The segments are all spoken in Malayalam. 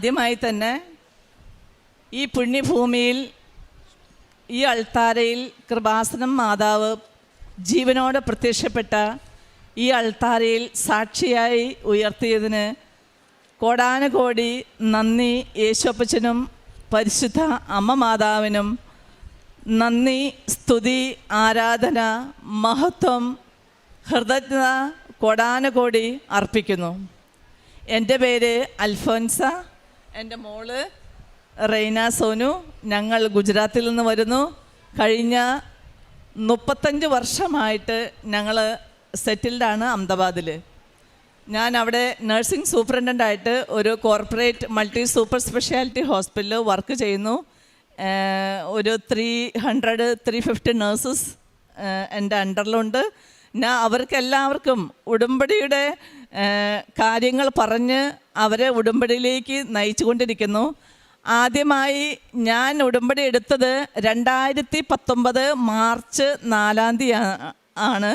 ആദ്യമായി തന്നെ ഈ പുണ്യഭൂമിയിൽ ഈ അൾത്താരയിൽ കൃപാസനം മാതാവ് ജീവനോടെ പ്രത്യക്ഷപ്പെട്ട ഈ അൾത്താരയിൽ സാക്ഷിയായി ഉയർത്തിയതിന് കോടാനുകോടി നന്ദി യേശോപ്പച്ചനും പരിശുദ്ധ അമ്മ മാതാവിനും നന്ദി സ്തുതി ആരാധന മഹത്വം ഹൃദജ്ഞത കോടാനുകോടി അർപ്പിക്കുന്നു. എന്റെ പേര് അൽഫോൻസ. എന്റെ മോൾ റെയ്ന സോനു ഞങ്ങൾ ഗുജറാത്തിൽ നിന്ന് വരുന്നു. കഴിഞ്ഞ മുപ്പത്തഞ്ച് വർഷമായിട്ട് ഞങ്ങൾ സെറ്റിൽഡാണ് അഹമ്മദാബാദിൽ ഞാൻ അവിടെ നഴ്സിംഗ് സൂപ്രണ്ടന്റായിട്ട് ഒരു കോർപ്പറേറ്റ് മൾട്ടി സൂപ്പർ സ്പെഷ്യാലിറ്റി ഹോസ്പിറ്റലിൽ വർക്ക് ചെയ്യുന്നു. ഒരു three hundred three fifty nurses എന്റെ അണ്ടറിലുണ്ട് ഞാൻ അവർക്കെല്ലാവർക്കും ഉടമ്പടിയുടെ കാര്യങ്ങൾ പറഞ്ഞ് അവരെ ഉടമ്പടിയിലേക്ക് നയിച്ചു കൊണ്ടിരിക്കുന്നു ആദ്യമായി ഞാൻ ഉടമ്പടി എടുത്തത് രണ്ടായിരത്തി പത്തൊമ്പത് മാർച്ച് നാലാം തീയതി ആണ്.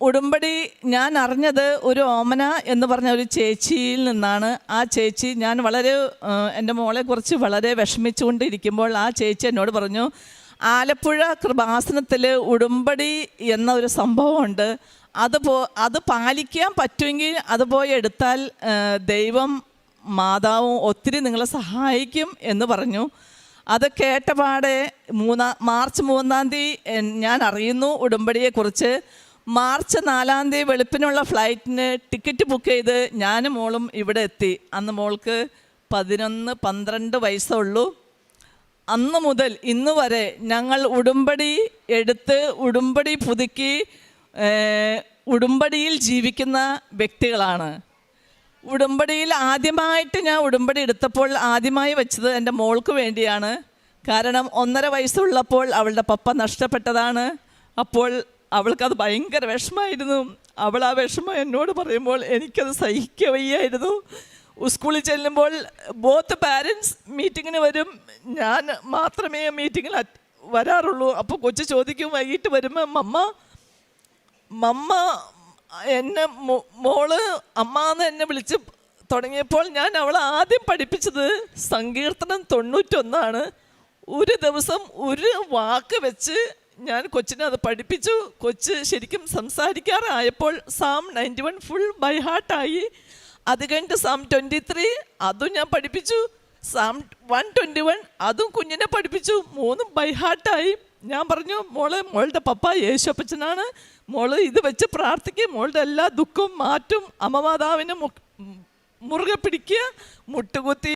ഉടമ്പടി ഞാൻ അറിഞ്ഞത് ഒരു ഓമന എന്ന് പറഞ്ഞ ഒരു ചേച്ചിയിൽ നിന്നാണ്. ആ ചേച്ചി ഞാൻ വളരെ എന്റെ മോളെക്കുറിച്ച് വളരെ വിഷമിച്ചുകൊണ്ടിരിക്കുമ്പോൾ ആ ചേച്ചി എന്നോട് പറഞ്ഞു ആലപ്പുഴ കൃപാസനത്തിൽ ഉടുമ്പടി എന്ന ഒരു സംഭവമുണ്ട്. അത് പോ അത് പാലിക്കാൻ പറ്റുമെങ്കിൽ അത് പോയി എടുത്താൽ ദൈവം മാതാവും ഒത്തിരി നിങ്ങളെ സഹായിക്കും എന്ന് പറഞ്ഞു. അത് കേട്ടപാടെ മൂന്നാം മാർച്ച് മൂന്നാം തീയതി ഞാൻ അറിയുന്നു ഉടുമ്പടിയെക്കുറിച്ച്. മാർച്ച് നാലാം തീയതി വെളുപ്പിനുള്ള ഫ്ലൈറ്റിന് ടിക്കറ്റ് ബുക്ക് ചെയ്ത് ഞാനും മോളും ഇവിടെ എത്തി. അന്ന് മോൾക്ക് പതിനൊന്ന് പന്ത്രണ്ട് വയസ്സുള്ളൂ അന്ന് മുതൽ ഇന്ന് വരെ ഞങ്ങൾ ഉടുമ്പടി എടുത്ത് ഉടുമ്പടി പുതുക്കി ഉടുമ്പടിയിൽ ജീവിക്കുന്ന വ്യക്തികളാണ്. ഉടുമ്പടിയിൽ ആദ്യമായിട്ട് ഞാൻ ഉടുമ്പടി എടുത്തപ്പോൾ ആദ്യമായി വെച്ചത് എന്റെ മോൾക്ക് വേണ്ടിയാണ്. കാരണം ഒന്നര വയസ്സുള്ളപ്പോൾ അവളുടെ പപ്പ നഷ്ടപ്പെട്ടതാണ്. അപ്പോൾ അവൾക്കത് ഭയങ്കര വിഷമമായിരുന്നു അവൾ ആ വിഷമം എന്നോട് പറയുമ്പോൾ എനിക്കത് സഹിക്ക വയ്യായിരുന്നു സ്കൂളിൽ ചെല്ലുമ്പോൾ ബോത്ത് പാരൻസ് മീറ്റിങ്ങിന് വരും. ഞാൻ മാത്രമേ മീറ്റിങ്ങിൽ വരാറുള്ളൂ. അപ്പോൾ കൊച്ചു ചോദിക്കും വൈകിട്ട് വരുമ്പോൾ മമ്മ മമ്മ എന്നെ മോൾ അമ്മ എന്ന് എന്നെ വിളിച്ച് തുടങ്ങിയപ്പോൾ ഞാൻ അവളെ ആദ്യം പഠിപ്പിച്ചത് സങ്കീർത്തനം തൊണ്ണൂറ്റൊന്നാണ്. ഒരു ദിവസം ഒരു വാക്ക് വെച്ച് ഞാൻ കൊച്ചിനെ അത് പഠിപ്പിച്ചു. കൊച്ച് ശരിക്കും സംസാരിക്കാറായപ്പോൾ Sam ninety one full by ഹാർട്ടായി അത് കഴിഞ്ഞിട്ട് സാം ട്വന്റി ത്രീ അതും ഞാൻ പഠിപ്പിച്ചു. സാം വൺ ട്വന്റി വൺ അതും കുഞ്ഞിനെ പഠിപ്പിച്ചു. മൂന്നും ബൈ ഹാർട്ടായി ഞാൻ പറഞ്ഞു മോളെ മോളുടെ പപ്പ യേശപ്പച്ചനാണ് മോൾ ഇത് വെച്ച് പ്രാർത്ഥിക്കുക മോളുടെ എല്ലാ ദുഃഖവും മാറ്റും. അമ്മമാതാവിനെ മുറുകെ പിടിക്കുക. മുട്ടുകുത്തി